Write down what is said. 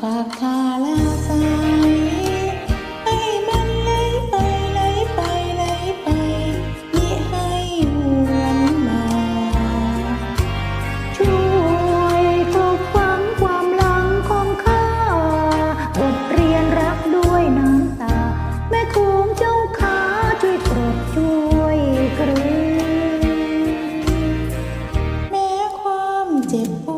ฝากทา tempo.